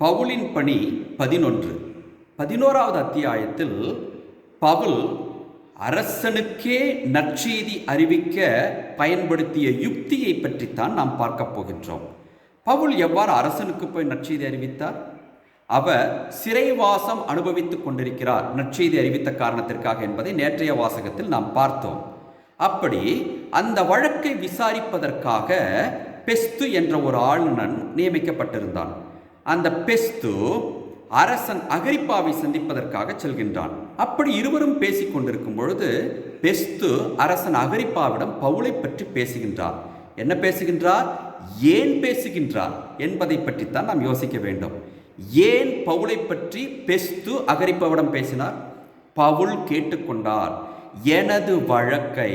பவுலின் பணி பதினொன்று. பதினோராவது அத்தியாயத்தில் பவுல் அரசனுக்கே நற்செய்தி அறிவிக்க பயன்படுத்திய யுக்தியை பற்றித்தான் நாம் பார்க்கப் போகின்றோம். பவுல் எவ்வாறு அரசனுக்கு போய் நற்செய்தி அறிவித்தார்? அவர் சிறைவாசம் அனுபவித்துக் கொண்டிருக்கிறார். நற்செய்தி அறிவித்த காரணத்திற்காக என்பதை நேற்றைய வாசகத்தில் நாம் பார்த்தோம். அப்படி அந்த வழக்கை விசாரிப்பதற்காக பெஸ்து என்ற ஒரு ஆளுநன் நியமிக்கப்பட்டிருந்தான். அந்த பெஸ்து அரசன் அகரிப்பாவை சந்திப்பதற்காக செல்கின்றான். அப்படி இருவரும் பேசிக் கொண்டிருக்கும் பொழுது பெஸ்து அரசன் அகரிப்பாவிடம் பவுலை பற்றி பேசுகின்றார். என்ன பேசுகின்றார்? ஏன் பேசுகின்றார் என்பதை பற்றித்தான் நாம் யோசிக்க வேண்டும். ஏன் பவுலை பற்றி பெஸ்து அகரிப்பாவிடம் பேசினார்? பவுல் கேட்டுக்கொண்டார் எனது வழக்கை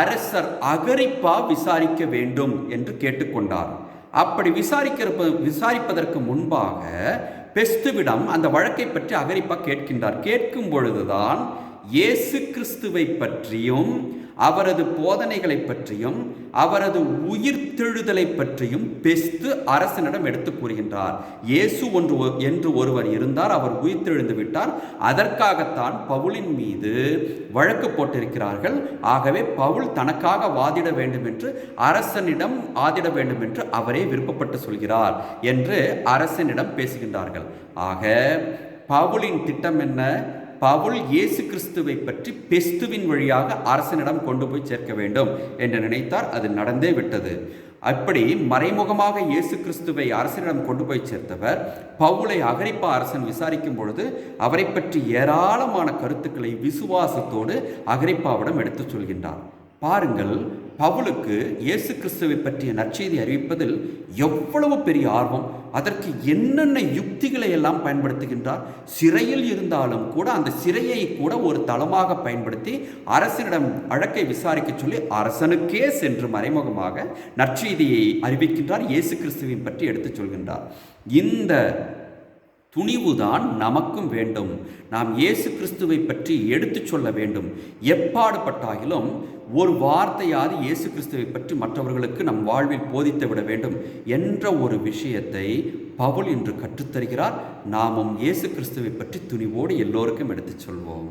அரசர் அகரிப்பா விசாரிக்க வேண்டும் என்று கேட்டுக்கொண்டார். அப்படி விசாரிக்கிற விசாரிப்பதற்கு முன்பாக பெஸ்துவிடம் அந்த வழக்கை பற்றி அகரிப்பா கேட்கின்றார். கேட்கும் பொழுதுதான் இயேசு கிறிஸ்துவை பற்றியும் அவரது போதனைகளை பற்றியும் அவரது உயிர்த்தெழுதலை பற்றியும் பெஸ்து அரசனிடம் எடுத்து கூறுகின்றார். இயேசு ஒன்று என்று ஒருவர் இருந்தார் அவர் உயிர்த்தெழுந்து விட்டார். அதற்காகத்தான் பவுலின் மீது வழக்கு போட்டிருக்கிறார்கள். ஆகவே பவுல் தனக்காக வாதிட வேண்டும் என்று அரசனிடம் ஆதிட வேண்டும் என்று அவரே விருப்பப்பட்டு சொல்கிறார் என்று அரசனிடம் பேசுகின்றார்கள். ஆக பவுலின் திட்டம் என்ன? பவுல் இயேசு கிறிஸ்துவை பற்றி பெஸ்துவின் வழியாக அரசனிடம் கொண்டு போய் சேர்க்க வேண்டும் என்று நினைத்தார். அது நடந்தே விட்டது. அப்படி மறைமுகமாக இயேசு கிறிஸ்துவை அரசனிடம் கொண்டு போய் சேர்த்தவர் பவுலை அகரிப்பா அரசன் விசாரிக்கும் பொழுது அவரை பற்றி ஏராளமான கருத்துக்களை விசுவாசத்தோடு அகரிப்பாவிடம் எடுத்துச் சொல்கின்றார். பாருங்கள் பவுலுக்கு இயேசு கிறிஸ்துவை பற்றிய நற்செய்தி அறிவிப்பதில் எவ்வளவு பெரிய ஆர்வம் அதற்கு என்னென்ன யுக்திகளை எல்லாம் பயன்படுத்துகின்றார் சிறையில் இருந்தாலும் கூட அந்த சிறையை கூட ஒரு தளமாக பயன்படுத்தி அரசனிடம் வழக்கை விசாரிக்க சொல்லி அரசனுக்கே சென்று மறைமுகமாக நற்செய்தியை அறிவிக்கின்றார் இயேசு கிறிஸ்துவின் பற்றி எடுத்துச் சொல்கின்றார். இந்த துணிவுதான் நமக்கும் வேண்டும். நாம் இயேசு கிறிஸ்துவை பற்றி எடுத்துச் சொல்ல வேண்டும். எப்பாடுபட்டாகிலும் ஒரு வார்த்தையாவது இயேசு கிறிஸ்துவை பற்றி மற்றவர்களுக்கு நம் வாழ்வில் போதித்து விட வேண்டும் என்ற ஒரு விஷயத்தை பவுல் இன்று கற்றுத்தருகிறார். நாமும் இயேசு கிறிஸ்துவை பற்றி துணிவோடு எல்லோருக்கும் எடுத்துச் சொல்வோம்.